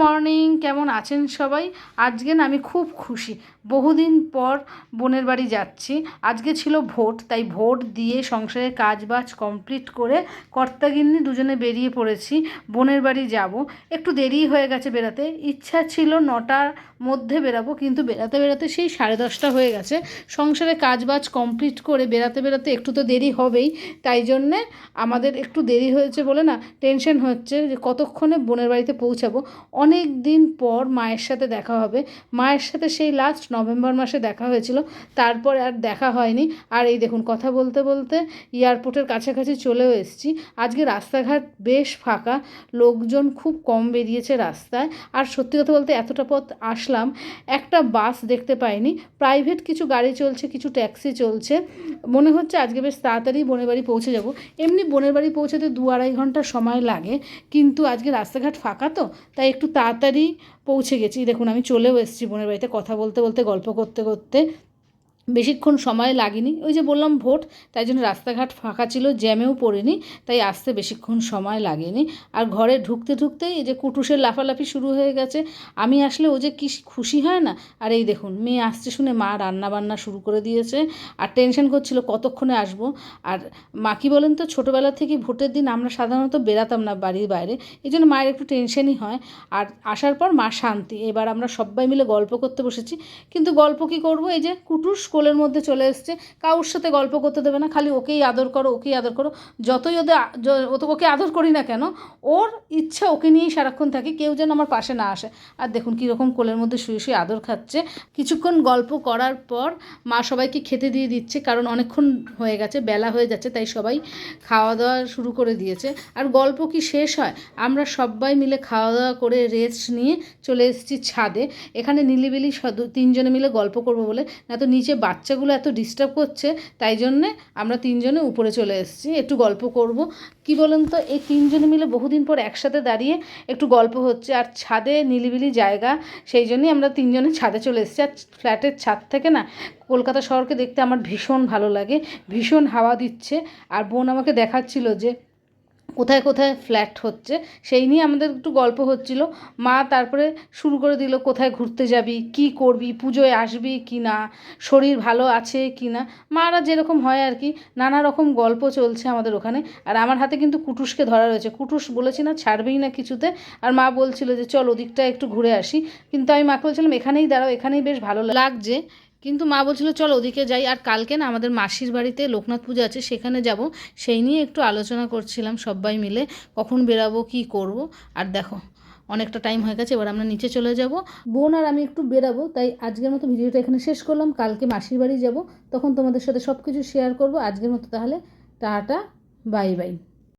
Morning, কেমন আছেন সবাই? আজকে না আমি খুব খুশি। বহুদিন পর বোনের বাড়ি যাচ্ছি। আজকে ছিল ভোট, তাই ভোট দিয়ে সংসারের কাজ বাজ কমপ্লিট করে কর্তাগিন্নি দুজনে বেরিয়ে পড়েছি। বোনের বাড়ি যাব। একটু দেরি হয়ে গেছে বেরাতে ইচ্ছা ছিল নটার মধ্যে বেরাবো কিন্তু বেরাতে বেরাতে সেই সাড়ে দশটা হয়ে গেছে। সংসারে কাজ বাজ কমপ্লিট করে বেরাতে বেরাতে একটু তো দেরি হবেই। তাই জন্যে আমাদের একটু দেরি হয়েছে বলে না টেনশন হচ্ছে যে কতক্ষণে বোনের বাড়িতে পৌঁছাবো। অনেক দিন পর মায়ের সাথে দেখা হবে। মায়ের সাথে সেই লাস্ট নভেম্বর মাসে দেখা হয়েছিল। তারপর আর দেখা হয়নি। আর এই দেখুন, কথা বলতে বলতে এয়ারপোর্টের কাছাকাছি চলেও এসেছি। আজকে রাস্তাঘাট বেশ ফাঁকা। লোকজন খুব কম বেরিয়েছে রাস্তায়। আর সত্যি কথা বলতে এতটা পথ আসলাম, একটা বাস দেখতে পাইনি। প্রাইভেট কিছু গাড়ি চলছে, কিছু ট্যাক্সি চলছে। মনে হচ্ছে আজকে বেশ তাড়াতাড়ি বোনের বাড়ি পৌঁছে যাব। এমনি বোনের বাড়ি পৌঁছাতে দু আড়াই ঘণ্টা সময় লাগে। কিন্তু আজকে রাস্তাঘাট ফাঁকা তো, তাই একটু তাড়াতাড়ি পৌঁছে গেছি। দেখুন, আমি চলেও এসেছি বোনের বাড়িতে। কথা বলতে বলতে, গল্প করতে করতে বেশিক্ষণ সময় লাগেনি। ওই যে বললাম ভোট, তাই জন্য রাস্তাঘাট ফাঁকা ছিল, জ্যামেও পড়েনি, তাই আসতে বেশিক্ষণ সময় লাগেনি। আর ঘরে ঢুকতে ঢুকতেই এই যে কুটুসের লাফালাফি শুরু হয়ে গেছে। আমি আসলে ও যে কি খুশি হয় না? আর এই দেখুন, মেয়ে আসছে শুনে মা রান্না বান্না শুরু করে দিয়েছে। আর টেনশন করছিল, কতক্ষণে আসব? আর মা কি বলেন তো, ছোটোবেলা থেকে ভোটের দিন আমরা সাধারণত বেরাতাম না বাড়ির বাইরে। এই জন্য মায়ের একটু টেনশনই হয়। আর আসার পর মা শান্তি, এবার আমরা সবাই মিলে গল্প করতে বসেছি। কিন্তু গল্প কি করব? এই যে কুটুস কোলের মধ্যে চলে এসছে। কারোর সাথে গল্প করতে দেবে না, খালি ওকেই আদর করো, ওকেই আদর করো। যতই ওদের ও তো ওকে আদর করি না কেন, ওর ইচ্ছা ওকে নিয়েই সারাক্ষণ থাকে, কেউ যেন আমার পাশে না আসে। আর দেখুন কীরকম কোলের মধ্যে শুয়ে শুয়ে আদর খাচ্ছে। কিছুক্ষণ গল্প করার পর মা সবাইকে খেতে দিয়ে দিচ্ছে, কারণ অনেকক্ষণ হয়ে গেছে, বেলা হয়ে যাচ্ছে, তাই সবাই খাওয়া দাওয়া শুরু করে দিয়েছে। আর গল্প কি শেষ হয়? আমরা সবাই মিলে খাওয়া দাওয়া করে রেস্ট নিয়ে চলে এসেছি ছাদে। এখানে নিলিবিলি তিনজনে মিলে গল্প করব বলে, না তো নিচে বাচ্চাগুলো এত ডিস্টার্ব করছে, তাই জন্যে আমরা তিনজনে উপরে চলে এসেছি। একটু গল্প করব। কি বলুন তো, এই তিনজনে মিলে বহুদিন পর একসাথে দাঁড়িয়ে একটু গল্প হচ্ছে। আর ছাদে নিলিবিলি জায়গা, সেই জন্যই আমরা তিনজনে ছাদে চলে এসেছি। আর ফ্ল্যাটের ছাদ থেকে না, কলকাতা শহরকে দেখতে আমার ভীষণ ভালো লাগে। ভীষণ হাওয়া দিচ্ছে। আর বোন আমাকে দেখাচ্ছিল যে কোথায় কোথায় ফ্ল্যাট হচ্ছে, সেই নিয়ে আমাদের একটু গল্প হচ্ছিল। মা তারপরে শুরু করে দিল, কোথায় ঘুরতে যাবি, কি করবি, পুজোয় আসবি কি না, শরীর ভালো আছে কি না। মারা যেরকম হয় আর কি, নানা রকম গল্প চলছে আমাদের ওখানে। আর আমার হাতে কিন্তু কুটুসকে ধরা রয়েছে। কুটুস বলেছি না, ছাড়বেই না কিছুতে। আর মা বলছিল যে, চল ওদিকটা একটু ঘুরে আসি। কিন্তু আমি মাকে বলছিলাম, এখানেই দাঁড়াও, এখানেই বেশ ভালো লাগছে। কিন্তু মা বলছিল, চল ওদিকে যাই। আর কালকে না আমাদের মাসির বাড়িতে লোকনাথ পুজো আছে, সেখানে যাব। সেই নিয়ে একটু আলোচনা করছিলাম সবাই মিলে, কখন বেরাবো, কি করব। আর দেখো, অনেকটা টাইম হয়ে গেছে, এবার আমরা নিচে চলে যাব। বোন আর আমি একটু বেরাবো, তাই আজকের মতো ভিডিওটা এখানে শেষ করলাম। কালকে মাসির বাড়ি যাব, তখন তোমাদের সাথে সব কিছু শেয়ার করব। আজকের মতো তাহলে, টাটা বাই বাই